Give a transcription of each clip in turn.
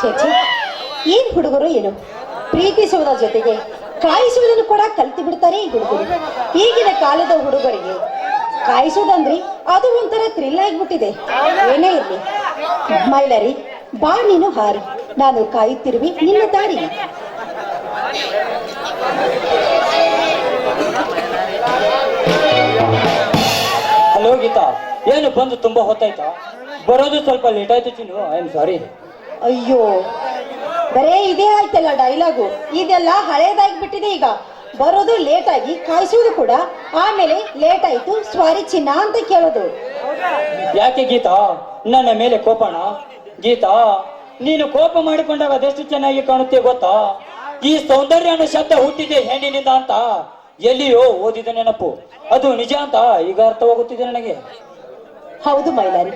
ಛೇ, ಏನ್ ಹುಡುಗರು ಏನು? ಪ್ರೀತಿಸುವುದರ ಜೊತೆಗೆ ಕಾಯಿಸುವುದನ್ನು ಕೂಡ ಕಲ್ತು ಬಿಡ್ತಾರೆ ಈ ಹುಡುಗರು. ಈಗಿನ ಕಾಲದ ಹುಡುಗರಿಗೆ ಕಾಯಿಸುವುದಂದ್ರೆ ಅದು ಒಂಥರ ಥ್ರಿಲ್ ಆಗಿಬಿಟ್ಟಿದೆ. ಏನೇ ಇರಲಿ. ಮೈಲರಿ ಬಾ ನೀನು ಹಾರಿ ನಾನು ಕಾಯುತ್ತಿರುವೆ ನಿನ್ನ ದಾರಿ ಹಲೋ ಗೀತಾ ಏನು ಬಂದು ತುಂಬಾ ಹೊತ್ತಾಯ್ತಾ? ಬರೋದು ಸ್ವಲ್ಪ ಲೇಟ್ ಆಯ್ತು ಚಿನ್ನು ಐ ಆಮ್ ಸಾರಿ ಅಯ್ಯೋ. ಬರೇ ಇದೇ ಆಯ್ತಲ್ಲ ಡೈಲಾಗು. ಇದೆಲ್ಲ ಹಳೇದಾಗ್ಬಿಟ್ಟಿದೆ ಈಗ. ಬರೋದು ಲೇಟ್ ಆಗಿ ಕಾಯಿಸೋದು ಕೂಡ. ಆಮೇಲೆ ಲೇಟ್ ಆಯ್ತು ಸ್ವಾರಿ ಚಿನ್ನ ಅಂತ ಕೇಳೋದು. ಯಾಕೆ ಗೀತಾ? ನನ್ನ ಮೇಲೆ ಕೋಪಣ ಗೀತಾ ನೀನು ಕೋಪ ಮಾಡಿಕೊಂಡಾಗ ಅದೆಷ್ಟು ಚೆನ್ನಾಗಿ ಕಾಣುತ್ತೆ ಗೊತ್ತಾ? ಈ ಸೌಂದರ್ಯ ಅನ್ನೋ ಶಬ್ದ ಹುಟ್ಟಿದೆ ಹೆಣ್ಣಿನಿಂದ ಅಂತ. ಎಲ್ಲಿಯೋ ಓದಿದ ನೆನಪು. ಅದು ನಿಜ ಅಂತ ಈಗ ಅರ್ಥವಾಗುತ್ತಿದೆ ನನಗೆ. ಹೌದು ಮೈಲಾರಿ.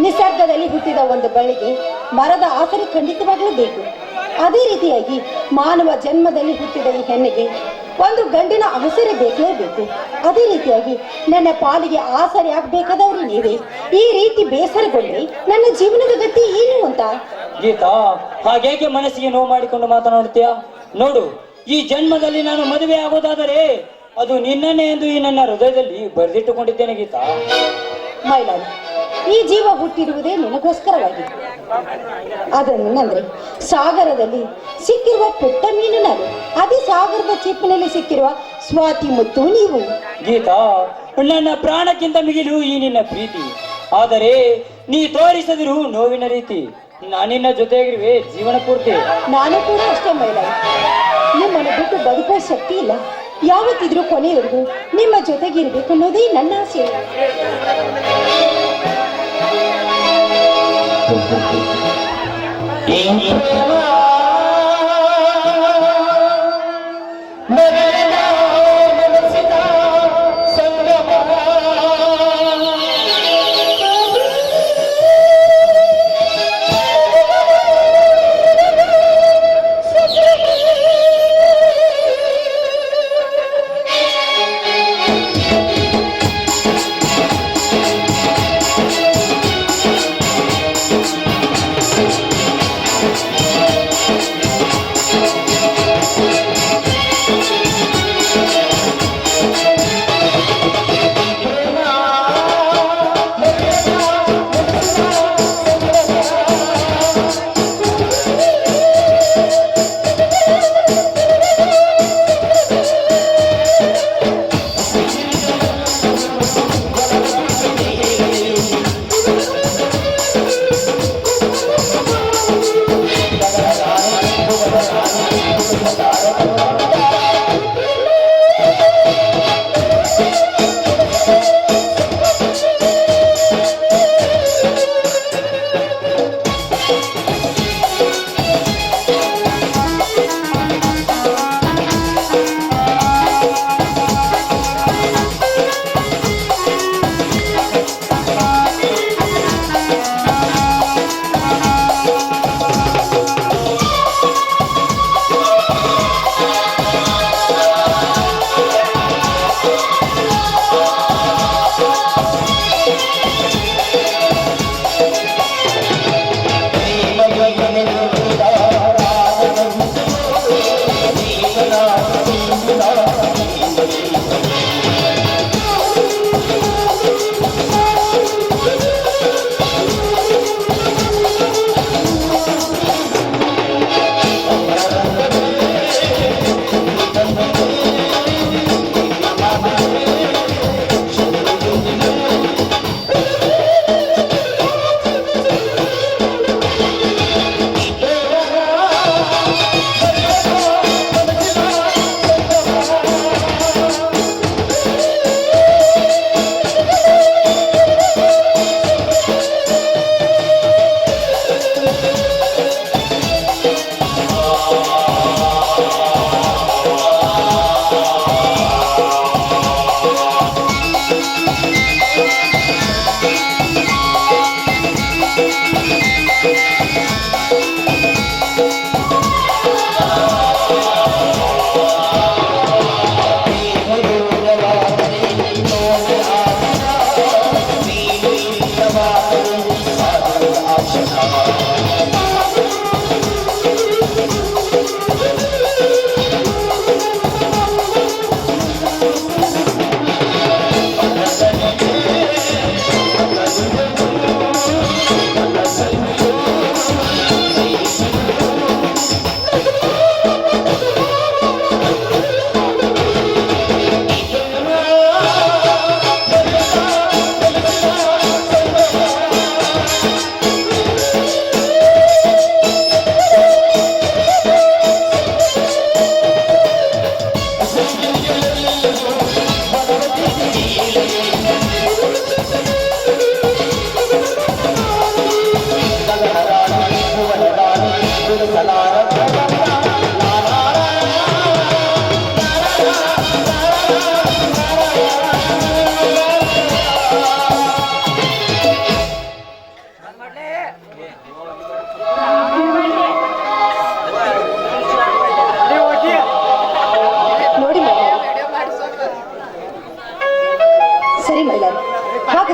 ನಿಸರ್ಗದಲ್ಲಿ ಹುಟ್ಟಿದ ಒಂದು ಬಳ್ಳಿಗೆ ಮರದ ಆಸರೆ ಖಂಡಿತವಾಗಲೂ ಬೇಕು. ಅದೇ ರೀತಿಯಾಗಿ ಮಾನವ ಜನ್ಮದಲ್ಲಿ ಹುಟ್ಟಿದ ಈ ಹೆಣ್ಣಿಗೆ ಒಂದು ಗಂಡಿನ ಆಸರೆ ಬೇಕೇ ಬೇಕು. ಅದೇ ರೀತಿಯಾಗಿ ನನ್ನ ಪಾಲಿಗೆ ಆಸರೆ ಆಗ್ಬೇಕಾದವರು ನೀವೇ. ಈ ರೀತಿ ಬೇಸರಗೊಂಡ್ರೆ ನನ್ನ ಜೀವನದ ಗತಿ ಏನು ಅಂತ? ಗೀತಾ ಹಾಗೇಕೆ ಮನಸ್ಸಿಗೆ ನೋವು ಮಾಡಿಕೊಂಡು ಮಾತನಾಡುತ್ತೀಯ? ನೋಡು ಈ ಜನ್ಮದಲ್ಲಿ ನಾನು ಮದುವೆ ಆಗೋದಾದರೆ ಅದು ನಿನ್ನನ್ನೇ ಎಂದು ಈ ನನ್ನ ಹೃದಯದಲ್ಲಿ ಬರೆದಿಟ್ಟುಕೊಂಡಿದ್ದೇನೆ ಗೀತಾ. ಮೈಲಾರಿ ಈ ಜೀವ ಹುಟ್ಟಿರುವುದೇ ನಿನಗೋಸ್ಕರವಾಗಿ ಅದನ್ನೇನಂದ್ರೆ ಸಾಗರದಲ್ಲಿ ಸಿಕ್ಕಿರುವ ಪುಟ್ಟ ಮೀನು ನಾನು ಅದೇ ಸಾಗರದ ಚಿಪ್ಪಿನಲ್ಲಿ ಸಿಕ್ಕಿರುವ ಸ್ವಾತಿ ಮುತ್ತು ನೀವು. ಗೀತಾ ನನ್ನ ಪ್ರಾಣಕ್ಕಿಂತ ಮಿಗಿಲು ಈ ನಿನ್ನ ಪ್ರೀತಿ. ಆದರೆ ನೀ ತೋರಿಸದಿರು ನೋವಿನ ರೀತಿ. ನಾನಿನ್ನ ಜೊತೆಗಿರುವೆ ಜೀವನ ಪೂರ್ತಿ. ನಾನು ಕೂಡ ಅಷ್ಟೇ ಮೈಲ ನಿಮ್ಮನ್ನು ಬಿಟ್ಟು ಬದುಕುವ ಶಕ್ತಿ ಇಲ್ಲ. ಯಾವತ್ತಿದ್ರೂ ಕೊನೆಯವರೆಗೂ ನಿಮ್ಮ ಜೊತೆಗಿರ್ಬೇಕು ಅನ್ನೋದೇ ನನ್ನ ಆಸೆ. এই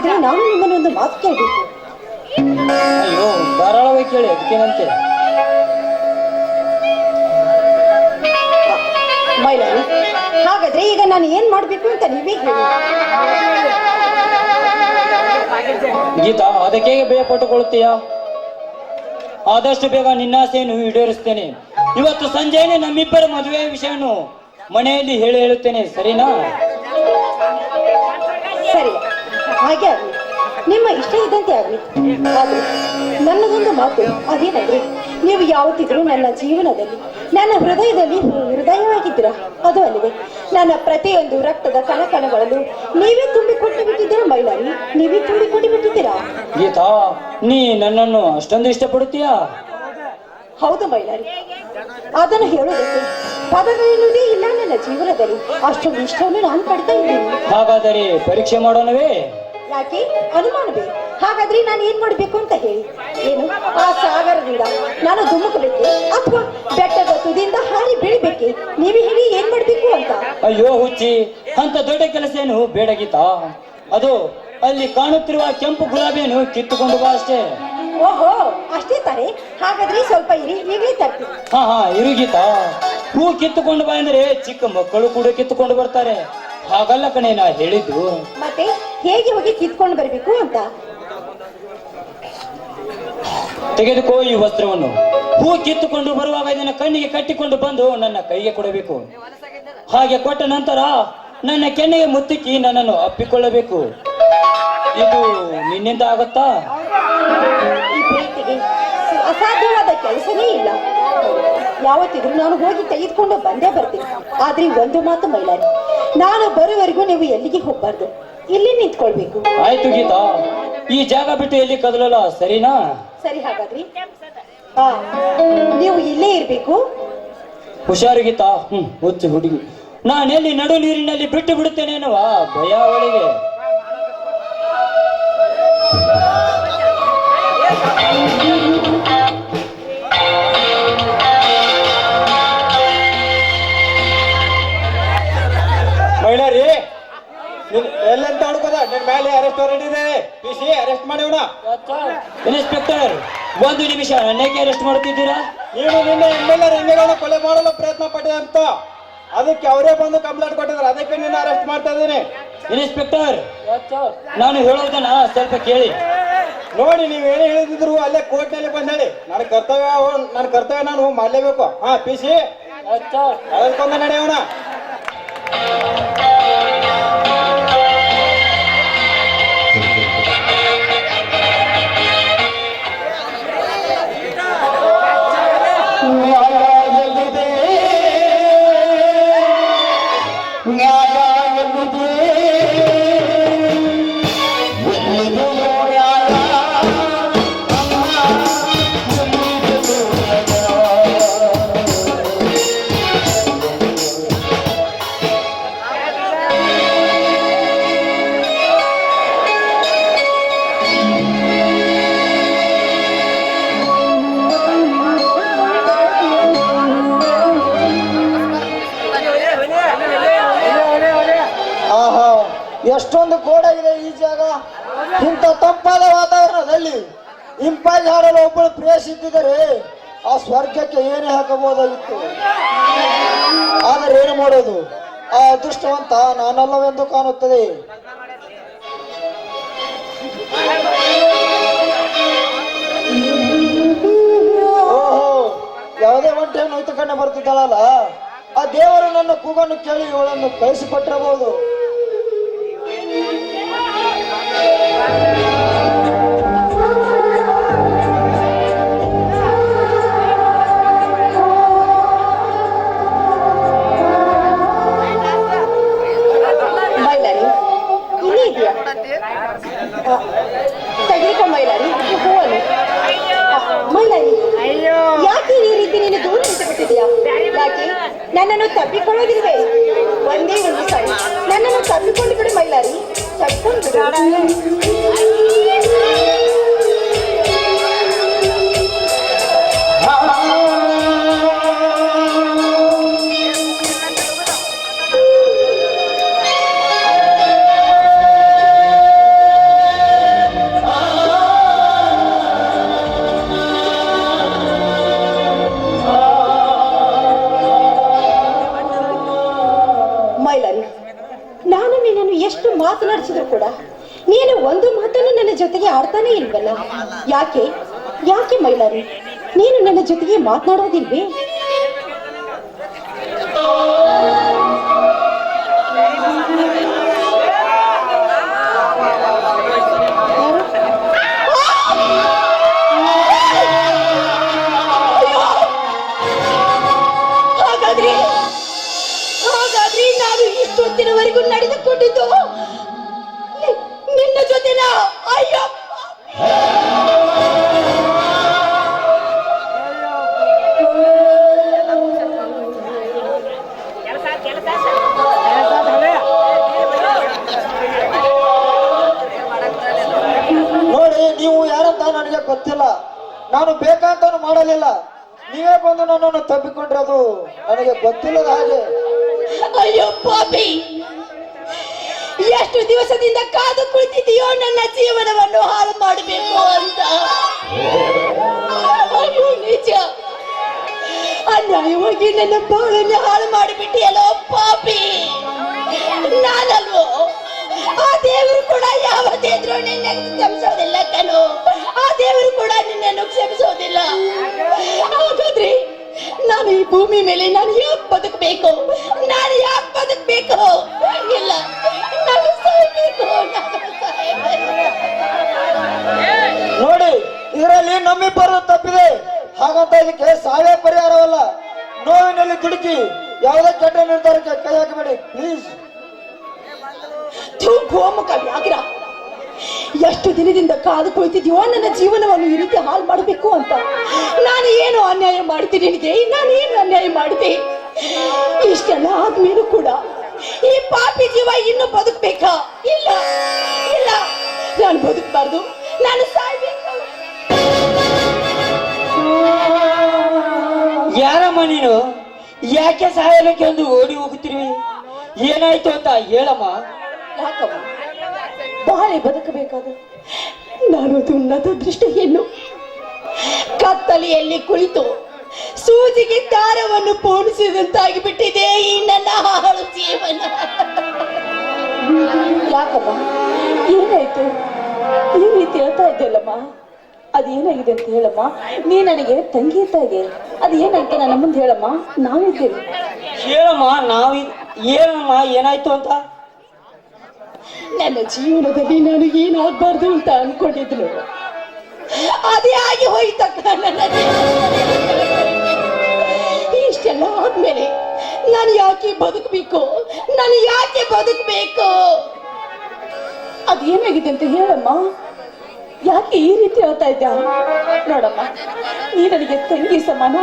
ಹಾಗಾದ್ರೆ ನಾನು ನಿಮ್ಮನ್ನು ಒಂದು ಮಾತು ಕೇಳಬೇಕು. ಅಯ್ಯೋ ಧಾರಾಳವಾಗಿ ಕೇಳಿ ಅದಕ್ಕೇನಂತೆ ಮೈಲಾನಿ ಹಾಗಾದ್ರೆ ಈಗ ನಾನು ಏನ್ ಮಾಡ್ಬೇಕು ಅಂತ ನೀವೇ ಹೇಳಿ. ಗೀತಾ ಅದಕ್ಕೆ ಬೇಗ ಪಟ್ಟುಕೊಳ್ಳುತ್ತೀಯ? ಆದಷ್ಟು ಬೇಗ ನಿನ್ನಾಸೆಯನ್ನು ಈಡೇರಿಸ್ತೇನೆ ಇವತ್ತು ಸಂಜೆನೆ ನಮ್ಮಿಬ್ಬರ ಮದುವೆ ವಿಷಯನು ಮನೆಯಲ್ಲಿ ಹೇಳಿ ಹೇಳುತ್ತೇನೆ ಸರಿನಾ? ಸರಿ. ಹಾಗೆ ಆಗಲಿ. ನಿಮ್ಮ ಇಷ್ಟ ಇದ್ದಂತೆ ಆಗಲಿ. ಆದ್ರೆ ನನ್ನದೊಂದು ಮಾತು ಅದೇನಂದ್ರೆ ನೀವು ಯಾವತ್ತಿದ್ರು ನನ್ನ ಜೀವನದಲ್ಲಿ ನನ್ನ ಹೃದಯದಲ್ಲಿ ಹೃದಯವಾಗಿದ್ದೀರ ಅದು ಅಲ್ಲಿದೆ ನನ್ನ ಪ್ರತಿಯೊಂದು ರಕ್ತದ ಕಣಕಣಗಳಲ್ಲೂ ನೀವೇ ತುಂಬಿಕೊಟ್ಟು ಬಿಟ್ಟಿದ್ದೀರಾ ಮೈಲಾರಿ? ನೀವೇ ತುಂಬಿಕೊಂಡು ಬಿಟ್ಟಿದ್ದೀರಾ? ಗೀತಾ ನೀ ನನ್ನನ್ನು ಅಷ್ಟೊಂದು ಇಷ್ಟಪಡುತ್ತೀಯಾ? ಹೌದು ಮೈಲಾರಿ. ಅದನ್ನು ಹೇಳೋದಕ್ಕೆ ಪದಗಳೇನುವುದೇ ಇಲ್ಲ ನನ್ನ ಜೀವನದಲ್ಲಿ. ಅಷ್ಟೊಂದು ಇಷ್ಟವನ್ನು ನಾನು ಪಡ್ತಾ ಇದ್ದೀನಿ. ಹಾಗಾದರೆ ಪರೀಕ್ಷೆ ಮಾಡೋಣವೇ? ಯಾಕೆ? ಅನುಮಾನವೇ? ಹಾಗಾದ್ರೆ ನಾನು ಏನ್ ಮಾಡ್ಬೇಕು ಅಂತ ಹೇಳಿ. ಏನು? ಆ ಸಾಗರದಿಂದ ನಾನು ಧುಮುಕಬೇಕೆ ಅಥವಾ ಬೆಟ್ಟದ ತುದಿಯಿಂದ ಹಾರಿ ಬೆಳಿಬೇಕೆ? ನೀವೇ ಹೇಳಿ ಏನ್ ಮಾಡ್ಬೇಕು ಅಂತ. ಅಯ್ಯೋ ಹುಚ್ಚಿ ಅಂತ ದೊಡ್ಡ ಕೆಲಸ ಏನು? ಬೇಡ ಗೀತಾ. ಅದು ಅಲ್ಲಿ ಕಾಣುತ್ತಿರುವ ಕೆಂಪು ಗುಲಾಬಿಯನ್ನು ಕಿತ್ತುಕೊಂಡು ಬಾ ಅಷ್ಟೇ. ಓಹೋ ಅಷ್ಟೇ ತಾನೆ ಹಾಗಾದ್ರೆ ಸ್ವಲ್ಪ ಇರಿ ಈಗಲೇ ತರ್ತೀನಿ. ಹಾ ಹಾ ಇರು ಗೀತಾ. ಹೂ ಕಿತ್ತುಕೊಂಡು ಬಾ ಅಂದ್ರೆ ಚಿಕ್ಕ ಮಕ್ಕಳು ಕೂಡ ಕಿತ್ತುಕೊಂಡು ಬರ್ತಾರೆ. ಹಾಗಲ್ಲ ಕಣೆ ನಾ ಹೇಳಿದ್ದು. ಮತ್ತೆ ಹೇಗೆ ಹೋಗಿ ಕಿತ್ಕೊಂಡು ಬರಬೇಕು ಅಂತ? ತೆಗೆದುಕೋ ಈ ವಸ್ತ್ರವನ್ನು. ಹೂ ಕಿತ್ತುಕೊಂಡು ಬರುವಾಗ ಇದನ್ನ ಕಣ್ಣಿಗೆ ಕಟ್ಟಿಕೊಂಡು ಬಂದು ನನ್ನ ಕೈಗೆ ಕೊಡಬೇಕು. ಹಾಗೆ ಕೊಟ್ಟ ನಂತರ ನನ್ನ ಕೆನ್ನೆಗೆ ಮುತ್ತಿಕ್ಕಿ ನನ್ನನ್ನು ಅಪ್ಪಿಕೊಳ್ಳಬೇಕು. ಇದು ನಿನ್ನಿಂದ ಆಗುತ್ತಾ? ಅಸಾಧ್ಯವಾದ ಕೆಲಸನೇ ಇಲ್ಲ. ಯಾವತ್ತಿದ್ರು ನಾನು ಹೋಗಿ ತೆಗೆದುಕೊಂಡು ಬಂದೇ ಬರ್ತೀನಿ. ಆದ್ರೆ ಒಂದು ಮಾತು ಮೈಲಾರಿ ನಾನು ಬರುವವರೆಗೂ ನೀವು ಎಲ್ಲಿಗೆ ಹೋಗ್ಬಾರ್ದು? ಇಲ್ಲಿ ನಿಂತ್ಕೊಳ್ಬೇಕು. ಆಯ್ತು ಗೀತಾ. ಈ ಜಾಗ ಬಿಟ್ಟು ಎಲ್ಲಿ ಕದಲಲ್ಲ ಸರಿನಾ? ಸರಿ ಹಾಗಾದ್ರಿ. ಆ, ನೀವು ಇಲ್ಲೇ ಇರ್ಬೇಕು. ಹುಷಾರು ಗೀತಾ. ಹ್ಮ್ ಹುಚ್ಚು ಹುಡುಗಿ. ನಾನೆಲ್ಲಿ ನಡು ನೀರಿನಲ್ಲಿ ಬಿಟ್ಟು ಬಿಡುತ್ತೇನೆ ಅನ್ನುವ ಭಯ ಅವಳಿಗೆ. ಇನ್ಸ್ಪೆಕ್ಟರ್ ಒಂದು ನಿಮಿಷ ನನ್ನೇಕೆ ಅರೆಸ್ಟ್ ಮಾಡುತ್ತಿದ್ದೀರಾ? ನೀವು ನಿನ್ನೆ ಎಂಎಲ್ಎ ಎಲ್ ರಂಗೇಗೌಡ ಕೊಲೆ ಮಾಡಲು ಪ್ರಯತ್ನ ಪಟ್ಟಿದೆ ಅಂತ. ಅದಕ್ಕೆ ಅವರೇ ಬಂದು ಕಂಪ್ಲೇಂಟ್ ಕೊಟ್ಟಿದ್ರು ಅದಕ್ಕೆ ನಿನ್ನ ಅರೆಸ್ಟ್ ಮಾಡ್ತಾ ಇದ್ದೀನಿ. ಇನ್ಸ್ಪೆಕ್ಟರ್ ನಾನು ಹೇಳೋದನ್ನ ಸ್ವಲ್ಪ ಕೇಳಿ. ನೋಡಿ ನೀವು ಏನೇ ಹೇಳಿದ್ರು ಅಲ್ಲೇ ಕೋರ್ಟ್ನಲ್ಲಿ ಬಂದ್ ಹೇಳಿ. ನನ್ನ ಕರ್ತವ್ಯ ನನ್ನ ಕರ್ತವ್ಯ ನಾನು ಮಾಡಲೇಬೇಕು. ಹಾ ಪಿ ಸಿ. ಅದಕ್ಕೊಂದು ನಡೆಯೋಣ. ಎಷ್ಟೊಂದು ಈ ಜಾಗ. ಇಂಥ ತಂಪಾದ ವಾತಾವರಣದಲ್ಲಿ ಇಂಪಾಗಿ ಹಾಡಲು ಒಬ್ಬಳು ಪ್ರೇಷಿಸಿದರೆ ಆ ಸ್ವರ್ಗಕ್ಕೆ ಏನೇ ಹಾಕಬಹುದಾಗಿತ್ತು? ಆದರೆ ಏನು ಮಾಡೋದು? ಆ ಅದೃಷ್ಟವಂತ ನಾನಲ್ಲವೆಂದು ಕಾಣುತ್ತದೆ. ಓಹೋ, ಯಾವುದೇ ಒಂಟೆಯನ್ನು ಇತುಕೊಂಡೆ ಬರ್ತಿದ್ದಾಳಲ್ಲ ಆ ದೇವರು ನನ್ನ ಕೂಗನ್ನು ಕೇಳಿ ಇವಳನ್ನು ಕಳಿಸಿಕೊಟ್ಟಿರಬಹುದು. ನನ್ನನ್ನು ತಪ್ಪಿಕೊಳ್ಳೋದಿಲ್ವೇ? ಒಂದೇ ಒಂದು ಸಾರಿ. ನನ್ನನ್ನು ತಪ್ಪಿಕೊಂಡು ಬಿಡು ಮೈಲಾರಿ. ತಪ್ಪಿಕೊಂಡು ಬಿಡು ಮೈಲಾರಿ ನನ್ನ ಜೊತೆಗೆ ಆಡ್ತಾನೆ ಇಲ್ವಲ್ಲ? ಯಾಕೆ? ಯಾಕೆ ಮೈಲಾರಿ? ನೀನು ನನ್ನ ಜೊತೆಗೆ ಮಾತನಾಡೋದಿಲ್ವೇ? ಮಾಡಲಿಲ್ಲ. ನೀವೇ ಬಂದು ನನ್ನನ್ನು ತಬ್ಬಿಕೊಂಡಿರೋದು ನನಗೆ ಗೊತ್ತಿಲ್ಲದ ಹಾಗೆ. ಅಯ್ಯೋ ಪಾಪಿ. ಎಷ್ಟು ದಿವಸದಿಂದ ಕಾದು ಕುಳಿತಿದೆಯೋ ನನ್ನ ಜೀವನವನ್ನು ಹಾಳು ಮಾಡಬೇಕು ಅಂತ. ಅಯ್ಯೋ, ನಿಜ. ಅನ್ಯಾಯವಾಗಿ ನನ್ನ ಬಾಳನ್ನು ಹಾಳು ಮಾಡಿಬಿಟ್ಟಿಯಲ್ಲೋ ಪಾಪಿ. ನಾನಲ್ವೋ? ಆ ದೇವರು ಕೂಡ ಯಾವತ್ತಿದ್ರು ನಿನ್ನ ಕ್ಷಮಿಸೋದಿಲ್ಲ ಕಣೋ. ಆ ದೇವರು ಕೂಡ ನಿನ್ನನ್ನು ಕ್ಷಮಿಸೋದಿಲ್ಲ ಹಾಗಾದ್ರೆ ನಾನು ಈ ಭೂಮಿ ಮೇಲೆ ನಾನು ಯಾಕೆ ಬದುಕಬೇಕು? ನಾನು ಯಾಕೆ ಬದುಕಬೇಕು? ಇಲ್ಲ ನಾನು ಸಾಯ್ಬೇಕು ನೋಡಿ ಇದರಲ್ಲಿ ನಮ್ಮಿಬ್ಬರು ತಪ್ಪಿದೆ. ಹಾಗಂತ ಇದಕ್ಕೆ ಸಾವೇ ಪರಿಹಾರವಲ್ಲ. ನೋವಿನಲ್ಲಿ ದುಡುಕಿ ಯಾವುದೇ ಕೆಟ್ಟ ನಿರ್ಧಾರಕ್ಕೆ ಕೈ ಹಾಕಬೇಡಿ ಪ್ಲೀಸ್ ಥು, ಗೋಮುಖ ವ್ಯಾಘ್ರ. ಎಷ್ಟು ದಿನದಿಂದ ಕಾದು ಕುಳಿತಿದ್ಯೋ ನನ್ನ ಜೀವನವನ್ನು ಈ ರೀತಿ ಹಾಳು ಮಾಡಬೇಕು ಅಂತ. ನಾನು ಏನು ಅನ್ಯಾಯ ಮಾಡ್ತೀನಿ ನಿನಗೆ? ನಾನು ಏನು ಅನ್ಯಾಯ ಮಾಡಿದೆ ಇಷ್ಟೆಲ್ಲ ಆದ್ಮೇಲೂ ಕೂಡ ಈ ಪಾಪಿ ಜೀವ ಇನ್ನು ಬದುಕ್ಬೇಕಾ? ಇಲ್ಲ ಇಲ್ಲ. ನಾನು ಬದುಕಬಾರ್ದು. ನಾನು ಸಾಯ್ಬೇಕು. ಯಾರಮ್ಮ ನೀನು? ಯಾಕೆ ಸಾಯಲಿಕ್ಕೆ ಒಂದು ಓಡಿ ಹೋಗುತ್ತಿರುವೆ? ಏನಾಯ್ತು ಅಂತ ಹೇಳಮ್ಮ. ಯಾಕಮ್ಮ? ಬಾಳೆ ಬದುಕಬೇಕಾದ? ನಾನೊಂದು ಉನ್ನತ ದೃಷ್ಟ ಹೆಣ್ಣು ಕತ್ತಲೆಯಲ್ಲಿ ಕುಳಿತು ಸೂಜಿಗೆ ದಾರವನ್ನು ಪೋಣಿಸಿದಂತಾಗಿ ಬಿಟ್ಟಿದೆ ಈ ನನ್ನ ಹಾಳು ಜೀವನ. ಯಾಕಮ್ಮ? ಏನಾಯ್ತು? ಈ ರೀತಿ ಹೇಳ್ತಾ ಇದ್ದಲ್ಲಮ್ಮ ಅದೇನಾಗಿದೆ ಅಂತ ಹೇಳಮ್ಮ? ನೀ ನನಗೆ ತಂಗಿ ಇದ್ದಾಗೆ ಇದೆ ಅದೇನಾಯ್ತು ನನ್ನ ಮುಂದೆ ಹೇಳಮ್ಮ? ನಾವಿದ್ದೇವೆ. ಹೇಳಮ್ಮ, ನಾವಿ ಏನಮ್ಮ ಏನಾಯ್ತು ಅಂತ? ನನ್ನ ಜೀವನದಲ್ಲಿ ನಾನು ಏನಾಗಬಾರ್ದು ಅಂತ ಅನ್ಕೊಂಡಿದ್ರು. ಅದೇ ಆಗಿ ಹೋಯ್ತಕ್ಕ ಜೀವನದಲ್ಲಿ. ಇಷ್ಟೆಲ್ಲ ಆದ್ಮೇಲೆ ನಾನು ಯಾಕೆ ಬದುಕಬೇಕು? ನಾನು ಯಾಕೆ ಬದುಕಬೇಕು? ಅದೇನಾಗಿದೆ ಅಂತ ಹೇಳಮ್ಮ. ಯಾಕೆ ಈ ರೀತಿ ಹೇಳ್ತಾ ಇದ್ದ ನೋಡಮ್ಮ, ನೀ ನನಗೆ ತಂಗಿ ಸಮಾನ.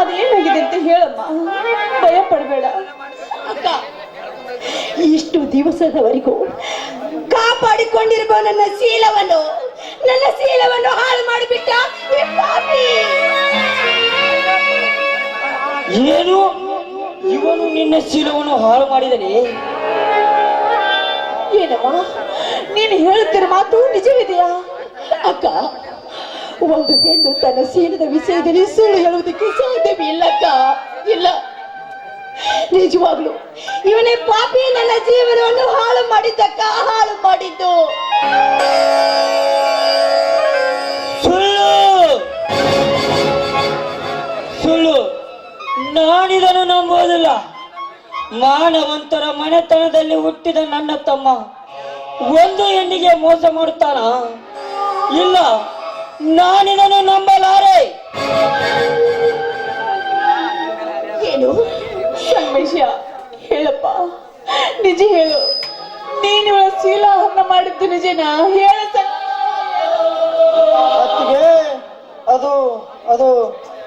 ಅದೇನಾಗಿದೆ ಅಂತ ಹೇಳಮ್ಮ. ಭಯ ಪಡಬೇಡ ಇಷ್ಟು ದಿವಸದವರೆಗೂ ಕಾಪಾಡಿಕೊಂಡಿರುವ ನನ್ನ ಶೀಲವನ್ನು ನನ್ನ ಶೀಲವನ್ನು ಹಾಳು ಮಾಡಿಬಿಟ್ಟ ಏನು? ಇವನು ನಿನ್ನ ಶೀಲವನ್ನು ಹಾಳು ಮಾಡಿದನೆ? ಏನಮ್ಮ ನೀನು ಹೇಳುತ್ತಿರೋ ಮಾತು ನಿಜವಿದೆಯಾ? ಅಕ್ಕ ಒಂದು ಹೆಣ್ಣು ತನ್ನ ಶೀಲದ ವಿಷಯದಲ್ಲಿ ಸುಳ್ಳು ಹೇಳುವುದಕ್ಕೆ ಸಾಧ್ಯವಿಲ್ಲಕ್ಕ ಇಲ್ಲ. ನಿಜವಾಗ್ಲು ಇವನೇ ಪಾಪಿ ನನ್ನ ಜೀವನವನ್ನು ಹಾಳು ಮಾಡಿದ್ದಕ್ಕ ಹಾಳು ಮಾಡಿದ್ದು. ಸುಳ್ಳು. ಸುಳ್ಳು. ನಾನಿದನ್ನು ನಂಬೋದಿಲ್ಲ ಮಾನವಂತರ ಮನೆತನದಲ್ಲಿ ಹುಟ್ಟಿದ ನನ್ನ ತಮ್ಮ ಒಂದು ಹೆಣ್ಣಿಗೆ ಮೋಸ ಮಾಡುತ್ತಾನ? ಇಲ್ಲ ನಾನಿದನ್ನು ನಂಬಲಾರೆ. ಏನು? ಸಂಗಮೇಶ ಹೇಳಪ್ಪ. ನಿಜ ಹೇಳು. ನೀನು ಇವಳ ಶೀಲಾಹರಣ ಮಾಡಿದ್ದು ನಿಜನಾ? ಹೇಳ ಅತ್ತಿಗೆ ಅದು ಅದು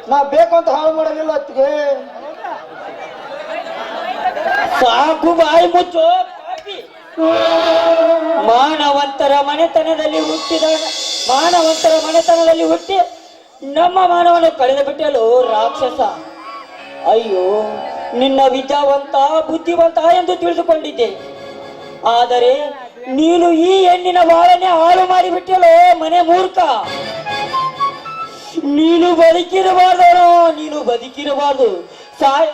ನಾ ಬೇಕು ಅಂತ ಹಾಳು ಮಾಡಲಿಲ್ಲ ಅತ್ತಿಗೆ. ಸಾಕು ಬಾಯಿ ಮುಚ್ಚು. ಮಾನವಂತರ ಮನೆತನದಲ್ಲಿ ಹುಟ್ಟಿದ ಮಾನವಂತರ ಮನೆತನದಲ್ಲಿ ಹುಟ್ಟಿ ನಮ್ಮ ಮಾನವನ ಕಳೆದು ಬಿಟ್ಟಲು ರಾಕ್ಷಸ. ಅಯ್ಯೋ. ನಿನ್ನ ವಿದ್ಯಾವಂತ, ಬುದ್ಧಿವಂತ ಎಂದು ತಿಳಿದುಕೊಂಡಿದ್ದೆ. ಆದರೆ ನೀನು ಈ ಹೆಣ್ಣಿನ ಬಾಳನೆ ಹಾಳು ಮಾಡಿಬಿಟ್ಟಲು ಮನೆ ಮೂರ್ಖ. ನೀನು ಬದುಕಿರಬಾರ್ದು ನೀನು ಬದುಕಿರಬಾರ್ದು. ಸಾಯ.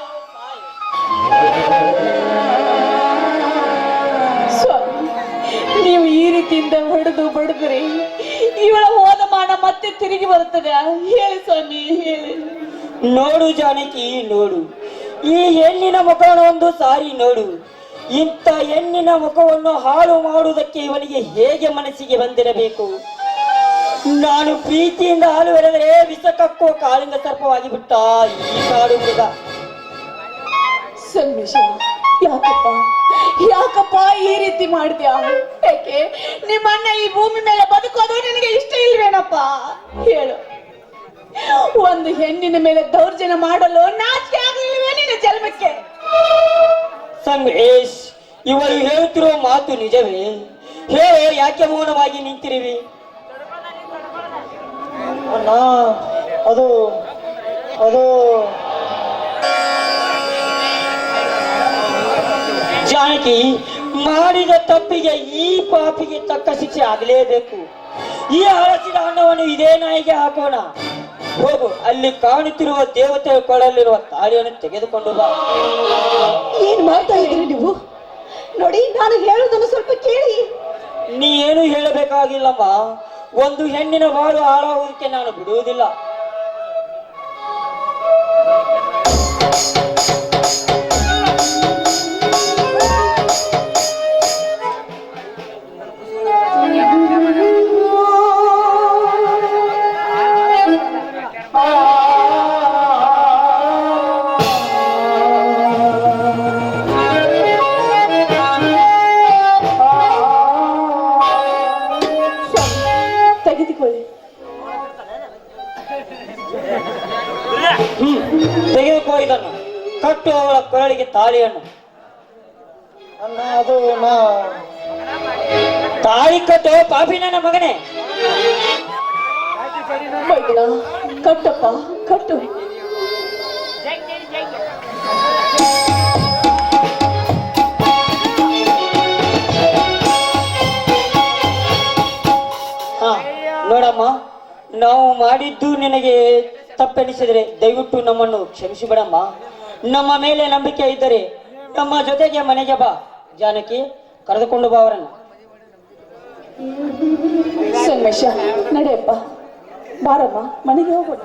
ನೀವು ಈ ರೀತಿಯಿಂದ ಹೊಡೆದು ಬಡಿದ್ರಿ ಇವಳ ಹೋದ ಮಾಡ ಮತ್ತೆ ತಿರುಗಿ ಬರುತ್ತದೆ. ಹೇಳಿ ಸ್ವಾಮಿ, ಹೇಳಿ. ನೋಡು ಜಾನಕಿ, ನೋಡು. ಈ ಹೆಣ್ಣಿನ ಮುಖವನ್ನು ಒಂದು ಸಾರಿ ನೋಡು. ಇಂಥ ಹೆಣ್ಣಿನ ಮುಖವನ್ನು ಹಾಳು ಮಾಡುವುದಕ್ಕೆ ಇವನಿಗೆ ಹೇಗೆ ಮನಸ್ಸಿಗೆ ಬಂದಿರಬೇಕು? ನಾನು ಪ್ರೀತಿಯಿಂದ ಹಾಲು ಎರೆದರೆ ವಿಷಕಕ್ಕೋ ಕಾಲಿಂದ ಸರ್ಪವಾಗಿ ಬಿಟ್ಟ? ಈ ಕಾಡು ಮೃಗ. ಯಾಕಪ್ಪ? ಯಾಕಪ್ಪ ಈ ರೀತಿ ಮಾಡ್ದ್ಯಾ ಯಾಕೆ ನಿಮ್ಮನ್ನ ಈ ಭೂಮಿ ಮೇಲೆ ಬದುಕೋದು ನಿನಗೆ ಇಷ್ಟ ಇಲ್ವೇನಪ್ಪ? ಹೇಳು. ಒಂದು ಹೆಣ್ಣಿನ ಮೇಲೆ ದೌರ್ಜನ್ಯ ಮಾಡಲು ನಾಚಿಕೆ ಜನ್ಮಕ್ಕೆ ಸಂಗೇಶ್ ಇವರು ಹೇಳುತ್ತಿರುವ ಮಾತು ನಿಜವೇ? ಹೇಳ ಯಾಕೆ ಮೌನವಾಗಿ ನಿಂತಿರಿವಿ ಅದು ಅದು. ಜಾನಕಿ, ಮಾಡಿದ ತಪ್ಪಿಗೆ ಈ ಪಾಪಿಗೆ ತಕ್ಕ ಶಿಕ್ಷೆ ಆಗಲೇಬೇಕು. ಈ ಹಳಸಿದ ಹಣ್ಣವನ್ನು ಇದೇ ನಾಯಿಗೆ ಹಾಕೋಣ. ಹೋಗು ಅಲ್ಲಿ ಕಾಣುತ್ತಿರುವ ದೇವತೆಯ ಕೊಡಲಿರುವ ತಾಳಿಯನ್ನು ತೆಗೆದುಕೊಂಡು ಬಾ. ಏನ್ ಮಾಡ್ತಾ ಇದ್ದೀರಿ ನೀವು? ನೋಡಿ ನಾನು ಹೇಳುದನ್ನು ಸ್ವಲ್ಪ ಕೇಳಿ. ನೀ ಏನು ಹೇಳಬೇಕಾಗಿಲ್ಲಮ್ಮ. ಒಂದು ಹೆಣ್ಣಿನ ಬಾಳು ಹಾಳಾಗುವುದಕ್ಕೆ ನಾನು ಬಿಡುವುದಿಲ್ಲ. ಕೊರಳಿಗೆ ತಾಳಿಯನ್ನು ಅಣ್ಣ, ಅದು ನಾ ತಾಳಿ ಕಟ್ಟು ಪಾಪಿ ನನ್ನ ಮಗನೇ. ಕಟ್ಟಪ್ಪ, ಕಟ್ಟು. ನೋಡಮ್ಮ, ನಾವು ಮಾಡಿದ್ದು ನಿನಗೆ ತಪ್ಪೆನಿಸಿದರೆ ದಯವಿಟ್ಟು ನಮ್ಮನ್ನು ಕ್ಷಮಿಸಿಬಿಡಮ್ಮ ನಮ್ಮ ಮೇಲೆ ನಂಬಿಕೆ ಇದ್ದರೆ ನಮ್ಮ ಜೊತೆಗೆ ಮನೆಗೆ ಬಾ. ಜಾನಕಿ ಕರೆದುಕೊಂಡು ಬಾ ಅವರನ್ನು. ನಡೆಯಪ್ಪ ಬಾರಮ್ಮ ಮನೆಗೆ ಹೋಗೋಣ.